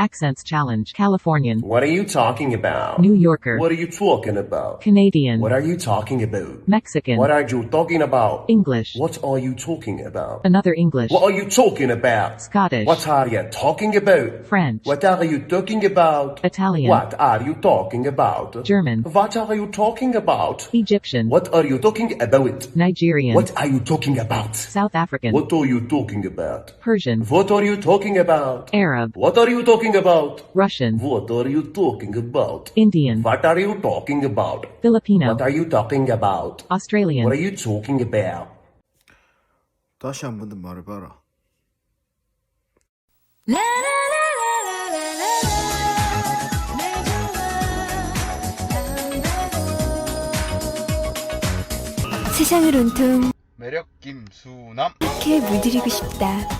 Accents Challenge. Californian. What are you talking about? New Yorker. What are you talking about? Canadian. What are you talking about? Mexican. What are you talking about? English. What are you talking about? Another English. What are you talking about? Scottish. What are you talking about? French. What are you talking about? Italian. What are you talking about? German. What are you talking about? Egyptian. What are you talking about? Nigerian. What are you talking about? South African. What are you talking about? Persian. What are you talking about? Arab. What are you talking about? Russian. What are you talking about? Indian. What are you talking about? Filipino. What are you talking about? Australian. What are you talking about? 다시 한 번 더 말해봐라. 세상을 온통 매력 김수남 이렇게 물들이고 싶다.